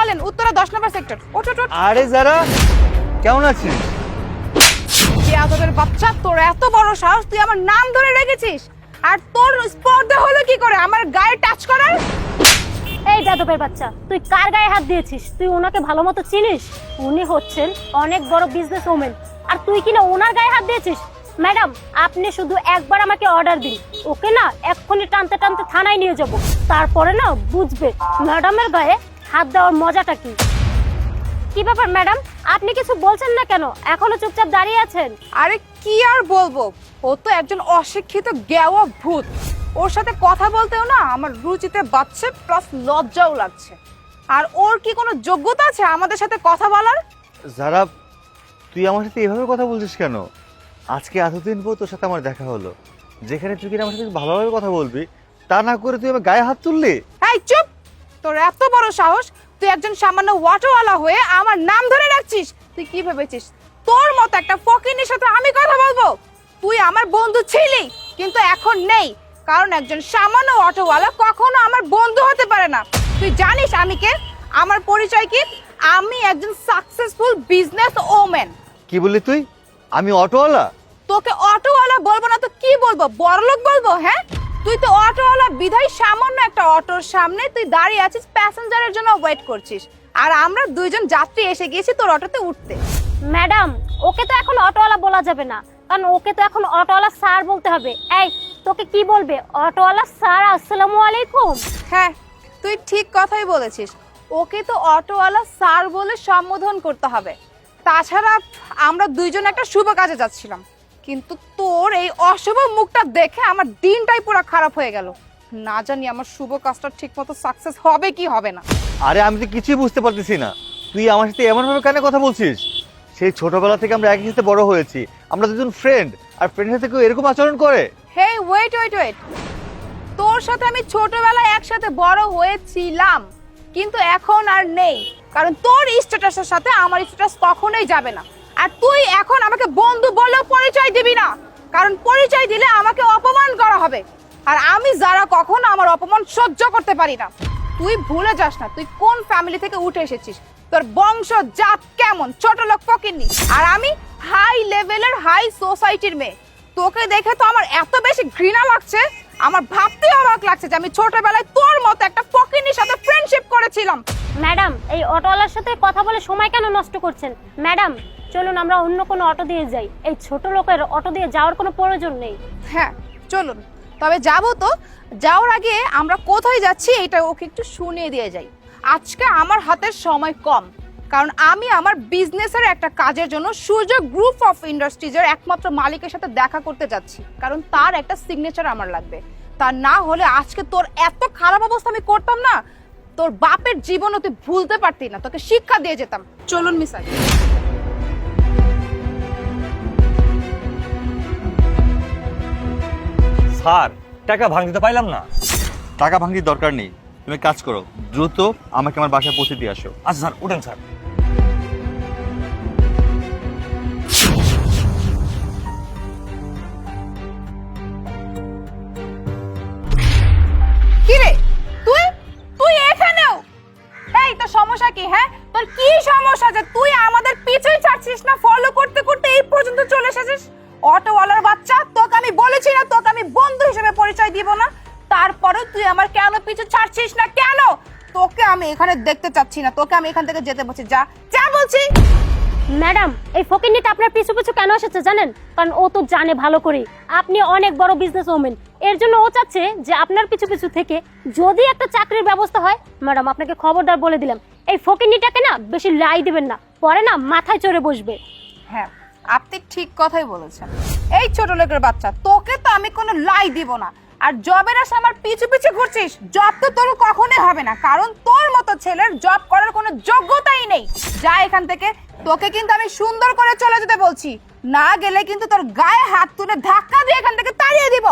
চলেন উত্তরা দশ নম্বর সেক্টর ওঠ ওঠ, ওঠ। আরে যারা কেমন আছিস? বাচ্চা তোর এত বড় সাহস তুই আমার নাম ধরে রেখেছিস? আর তোর স্পর্ধা হলো কি করে? আমার গায়ে টাচ করার? এই যাদবের বাচ্চা তুই কার গায়ে হাত দিয়েছিস? তুই ওনাকে ভালো মতো চিনিস? উনি হচ্ছেন অনেক বড় বিজনেস ওমেন আর তুই কিনা ওনার গায়ে হাত দিয়েছিস? ম্যাডাম আপনি শুধু একবার আমাকে অর্ডার দিন। ওকে না এক্ষুনি টানতে টানতে থানায় নিয়ে যাব। তারপরে না বুঝবে ম্যাডামের গায়ে হাত দেওয়ার মজাটা কি? কি ব্যাপার ম্যাডাম? আপনি কিছু বলছেন না কেন? এখনও চুপচাপ দাঁড়িয়ে আছেন? আরে কি আর বলব? ও তো একজন অশিক্ষিত গেওয়া ভূত। ওর সাথে কথা বলতেও না আমার রুচিতে বাচ্চা প্লাস লজ্জাও লাগছে। আর ওর কি কোনো যোগ্যতা আছে আমাদের সাথে কথা বলার? যারা তুই আমার সাথে এভাবে কথা বলছিস কেন? আজকে এতদিন পর তোর সাথে আমার দেখা হলো। যেখানে তুই কিনা আমার সাথে ভালোভাবে কথা বলবি তা না করে তুই আমার গায়ে হাত তুললি? এই চুপ! তোর এত বড় সাহস তুই একজন সামান্য ওয়াটারওয়ালা হয়ে আমার নাম ধরে রাখছিস তুই কি ভেবেছিস? তোর মতো একটা ফকিনের সাথে আমি কথা বলব? তুই আমার বন্ধু ছিলি কিন্তু এখন নেই। কারণ একজন সামান্য অটোওয়ালা কখনো আমার বন্ধু হতে পারে না। তুই জানিস আমি কে? আমার পরিচয় কি? আমি একজন সাকসেসফুল বিজনেস ওম্যান কি বললি তুই? আমি অটোওয়ালা তোকে অটোওয়ালা বলব না তো কি বলব? বড়লোক বলব হ্যাঁ? তুই তো অটোওয়ালা বিধাই সামান্য একটা অটোর সামনে তুই দাঁড়িয়ে আছিস প্যাসেঞ্জারের জন্য ওয়েট করছিস। আর আমরা দুইজন যাত্রী এসে গিয়েছি তোর অটোতে উঠতে। ম্যাডাম ওকে তো এখন অটোওয়ালা বলা যাবে না। কারণ ওকে তো এখন অটোওয়ালা স্যার বলতে হবে। এই তোকে কি বলবে? অটোওয়ালা স্যার আসসালামু আলাইকুম। হ্যাঁ তুই ঠিক কথাই বলেছিস। ওকে তো অটোওয়ালা স্যার বলে সম্বোধন করতে হবে। তাছাড়া আমরা দুইজন একটা শুভ কাজে যাচ্ছিলাম। কিন্তু তোর এই অশুভ মুখটা দেখে আমার দিনটাই পুরো খারাপ হয়ে গেল। না জানি আমার শুভ কাজটা ঠিকমতো সাকসেস হবে কি হবে না। আরে আমি তো কিছুই বুঝতে পারতেছি না। তুই আমার সাথে এমনভাবে কেন কথা বলছিস? সেই ছোটবেলা থেকে আমরা একই সাথে বড় হয়েছি। আমরা দুজন ফ্রেন্ড আর ফ্রেন্ডের সাথে কেউ এরকম আচরণ করে? হে ওয়েট ওয়েট ওয়েট তোর সাথে আমি ছোটবেলায় একসাথে বড় হয়েছিলাম কিন্তু এখন আর নেই। কারণ তোর স্ট্যাটাসের সাথে আমার স্ট্যাটাস কখনোই যাবে না। আর তুই এখন আমাকে বন্ধু বলেও পরিচয় দিবি না। কারণ পরিচয় দিলে আমাকে অপমান করা হবে। আর আমি যারা কখনো আমার অপমান সহ্য করতে পারি না। তুই ভুলে যাস না, তুই কোন ফ্যামিলি থেকে উঠে এসেছিস? তোর বংশ জাত কেমন? ছোট লোক ফকিরনি আর আমি হাই লেভেলের হাই সোসাইটির মেয়ে। তোকে দেখে তো আমার এত বেশি ঘৃণা লাগছে। আমার ভাবতে অবাক লাগছে যে আমি ছোটবেলায় তোর মতো একটা ফকিরনির সাথে ফ্রেন্ডশিপ করেছিলাম। ম্যাডাম এই অটোওয়ালার সাথে কথা বলে সময় কেন নষ্ট করছেন? ম্যাডাম চলুন আমরা অন্য কোনো অটো দিয়ে যাই। এই ছোট লোকের অটো দিয়ে যাওয়ার কোনো প্রয়োজন নেই। হ্যাঁ চলুন। তবে যাব তো। যাওয়ার আগে আমরা কোথায় যাচ্ছি এটা ওকে একটু শুনিয়ে দিয়ে যাই। আজকে আমার হাতের সময় কম। কারণ আমি আমার বিজনেসের একটা কাজের জন্য সূর্য গ্রুপ অফ ইন্ডাস্ট্রিজের একমাত্র মালিকের সাথে দেখা করতে যাচ্ছি। কারণ তার একটা সিগনেচার আমার লাগবে। তা না হলে আজকে তোর এত খারাপ অবস্থা আমি করতাম না তোর বাপের জীবনও তুই ভুলতে পারতি না। তোকে শিক্ষা দিয়ে যেতাম। চলুন মিসাই স্যার টাকা ভাঙতে পাইলাম না। টাকা ভাঙির দরকার নেই। তুমি কাজ করো দ্রুত আমাকে আমার বাসায় পৌঁছে দিয়ে আসো। আচ্ছা স্যার উঠেন স্যার। অটোওয়ালার বাচ্চা তোকে আমি বলেছি না তোকে আমি বন্ধু হিসেবে পরিচয় দিব না। তারপরে তুই আমার কেন পিছু ছাড়ছিস না? কেন? তোকে আমি এখানে দেখতে চাচ্ছি না তোকে আমি এখান থেকে যেতে বলছি। যা যা বলছি। ম্যাডাম এই ফকিরনিটা আপনার পিছু পিছু কেন এসেছে জানেন? কারণ ও তো জানে ভালো করে। আপনি অনেক বড় বিজনেস ওমেন এর জন্য ও চাচ্ছে যে আপনার পিছু পিছু থেকে যদি একটা চাকরির ব্যবস্থা হয় ম্যাডাম আপনাকে খবরদার বলে দিলাম। এই ফকিরনিটাকে না বেশি লাই দিবেন না। পরে না মাথায় চড়ে বসবে। হ্যাঁ আপনি ঠিক কথাই বলেছেন। এই ছোট লোকের বাচ্চা, তোকে তো আমি কোনো লাই দিব না। আর জবের আশা আমার পিছু পিছু ঘুরছিস জব তো তোর কখনোই হবে না। কারণ তোর মতো ছেলের জব করার কোনো যোগ্যতাই নেই। যা এখান থেকে, তোকে কিন্তু আমি সুন্দর করে চলে যেতে বলছি। না গেলে কিন্তু তোর গায়ে হাত তুলে ধাক্কা দিয়ে এখান থেকে তাড়িয়ে দিব।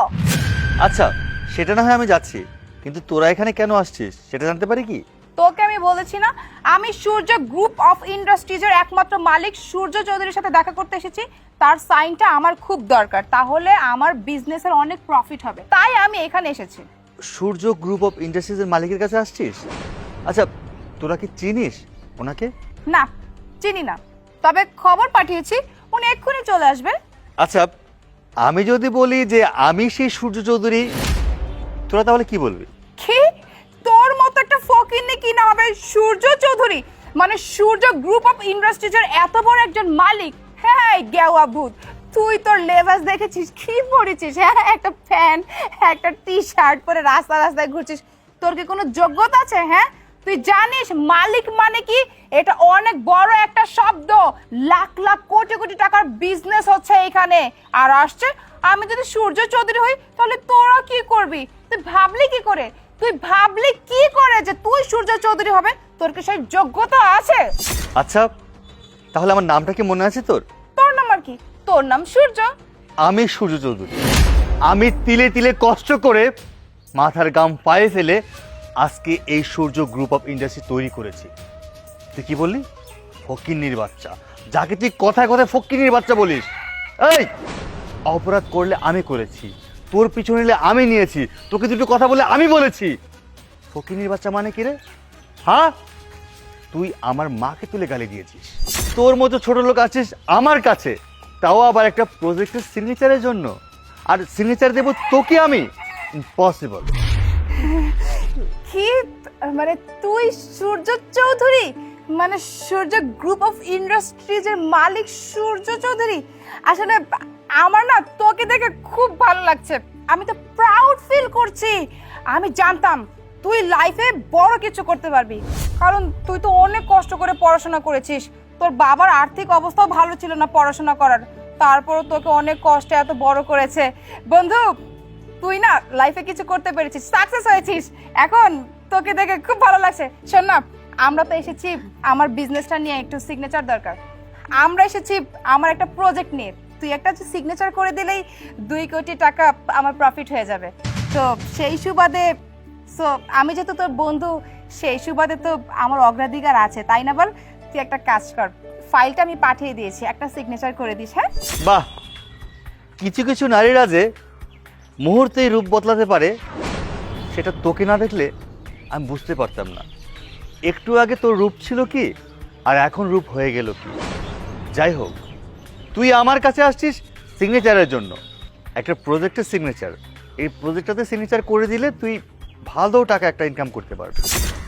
আচ্ছা সেটা না হয় আমি যাচ্ছি। কিন্তু তোরা এখানে কেন আসছিস? সেটা জানতে পারি কি? তোকে আমি বলেছি না আমি সূর্য গ্রুপ অফ ইন্ডাস্ট্রিজের একমাত্র মালিক সূর্য চৌধুরীর সাথে দেখা করতে এসেছি। তার সাইনটা আমার খুব দরকার তাহলে আমার বিজনেসের অনেক প্রফিট হবে। তাই আমি এখানে এসেছি। সূর্য গ্রুপ অফ ইন্ডাস্ট্রিজের মালিকের কাছে আসছিস? আচ্ছা তোরা কি চিনিস ওনাকে? না চিনি না। তবে খবর পাঠিয়েছি উনি এক্ষুনি চলে আসবে আচ্ছা আমি যদি বলি যে আমি সেই সূর্য চৌধুরী তোরা তাহলে কি বলবি? ফকিন্নি কি না হবে সূর্য চৌধুরী। মানে সূর্য গ্রুপ অফ ইন্ডাস্ট্রিজের এত বড় একজন মালিক। হ্যাঁ গেওয়া ভূত। তুই তোর দেখেছিস? কি পরেছিস হ্যাঁ একটা প্যান্ট একটা টি শার্ট পরে রাস্তা রাস্তায় ঘুরছিস। তোর কি কোনো যোগ্যতা আছে? হ্যাঁ? তুই জানিস মালিক মানে কি? এটা অনেক বড় একটা শব্দ। লাখ লাখ, কোটি কোটি টাকার বিজনেস হচ্ছে এখানে। আর আসছে, আমি যদি সূর্য চৌধুরী হই, তাহলে তোরা কি করবি? তুই ভাবলি কি করে? তুই ভাবলি কি করে যে তুই সূর্য চৌধুরী হবে? তোর কি সেই যোগ্যতা আছে? আচ্ছা তাহলে আমার নামটা কি মনে আছে তোর? তোর নাম আর কি? তোর নাম সূর্য। আমি সূর্য চৌধুরী। আমি তিলে তিলে কষ্ট করে মাথার গাম পায়ে ফেলে আজকে এই সূর্য গ্রুপ অফ ইন্ডাস্ট্রি তৈরি করেছি। তুই কি বললি? ফকিন্নির বাচ্চা। যাকে তুই কথায় কথায় ফকিন্নির বাচ্চা বলিস। এই অপরাধ করলে আমি করেছি। তোর পিছনে নিলে আমি নিয়েছি। তোকে দুটো কথা বলে আমি বলেছি। ফকিন্নির বাচ্চা মানে কি রে? হ্যাঁ? তুই আমার মাকে তুলে গালি দিয়েছিস। তোর মতো ছোট লোক আছিস আমার কাছে। তাও আবার একটা প্রজেক্টের সিগনেচারের জন্য। আর সিগনেচার দেবো তোকে আমি। ইম্পসিবল কি মানে তুই সূর্য চৌধুরী? মানে সূর্য গ্রুপ অফ ইন্ডাস্ট্রিজের মালিক সূর্য চৌধুরী? আসলে আমার না তোকে দেখে খুব ভালো লাগছে। আমি তো প্রাউড ফিল করছি। আমি জানতাম তুই লাইফে বড় কিছু করতে পারবি। কারণ তুই তো অনেক কষ্ট করে পড়াশোনা করেছিস। তোর বাবার আর্থিক অবস্থাও ভালো ছিল না পড়াশোনা করার। তারপরও তোকে অনেক কষ্টে এত বড় করেছে। বন্ধু, তুই না লাইফে কিছু করতে পেরেছিস সাকসেস হয়েছিস। এখন তোকে দেখে খুব ভালো লাগছে। শোন না, আমরা তো এসেছি আমার বিজনেসটা নিয়ে একটু সিগনেচার দরকার। আমরা এসেছি আমার একটা প্রজেক্ট নিয়ে। তুই একটা সিগনেচার করে দিলেই দুই কোটি টাকা আমার প্রফিট হয়ে যাবে। তো সেই সুবাদে সো আমি যেহেতু তোর বন্ধু, সেই সুবাদে তো আমার অগ্রাধিকার আছে, তাই না বল? তুই একটা কাজ কর ফাইলটা আমি পাঠিয়ে দিয়েছি, একটা সিগনেচার করে দিস হ্যাঁ? বাহ! কিছু কিছু নারীরা যে মুহূর্তেই রূপ বদলাতে পারে, সেটা তোকে না দেখলে আমি বুঝতে পারতাম না। একটু আগে তোর রূপ ছিল কি, আর এখন রূপ হয়ে গেল কি? যাই হোক তুই আমার কাছে আসছিস সিগনেচারের জন্য। একটা প্রজেক্টের সিগনেচার এই প্রজেক্টটাতে সিগনেচার করে দিলে তুই ভালো টাকা একটা ইনকাম করতে পারবি।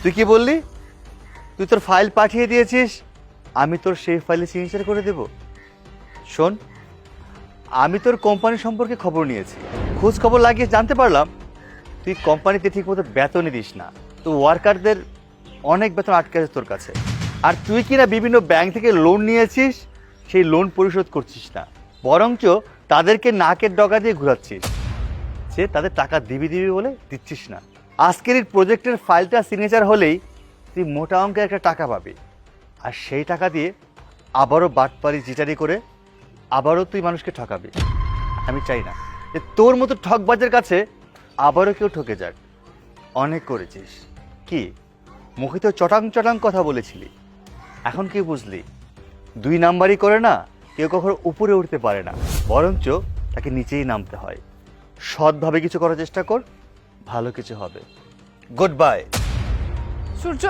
তুই কি বললি? তুই তোর ফাইল পাঠিয়ে দিয়েছিস, আমি তোর সেই ফাইলে সিগনেচার করে দেব। শোন, আমি তোর কোম্পানি সম্পর্কে খবর নিয়েছি। খোঁজ খবর লাগিয়ে জানতে পারলাম, তুই কোম্পানিতে ঠিকমতো বেতনই দিস না। তো ওয়ার্কারদের অনেক বেতন আটকে আছে তোর কাছে। আর তুই কিনা বিভিন্ন ব্যাংক থেকে লোন নিয়েছিস সেই লোন পরিশোধ করছিস না। বরঞ্চ তাদেরকে নাকের ডগা দিয়ে ঘুরাচ্ছিস। সে তাদের টাকা দিবি দিবি বলে দিচ্ছিস না। আজকের এই প্রজেক্টের ফাইলটা সিগনেচার হলেই তুই মোটা অঙ্কের একটা টাকা পাবি। আর সেই টাকা দিয়ে আবারও বাটপারি জিটারি করে আবারও তুই মানুষকে ঠকাবি। আমি চাই না যে তোর মতো ঠকবাজের কাছে আবারও কেউ ঠকে যাক। অনেক করেছিস। কি? মুখে তো চটাং চটাং কথা বলেছিলি। এখন কি বুঝলি? দুই নাম্বারই করে না, কেউ কখনো উপরে উঠতে পারে না। বরঞ্চ তাকে নিচেই নামতে হয়। সৎভাবে কিছু করার চেষ্টা কর, ভালো কিছু হবে। গুড বাই সূর্য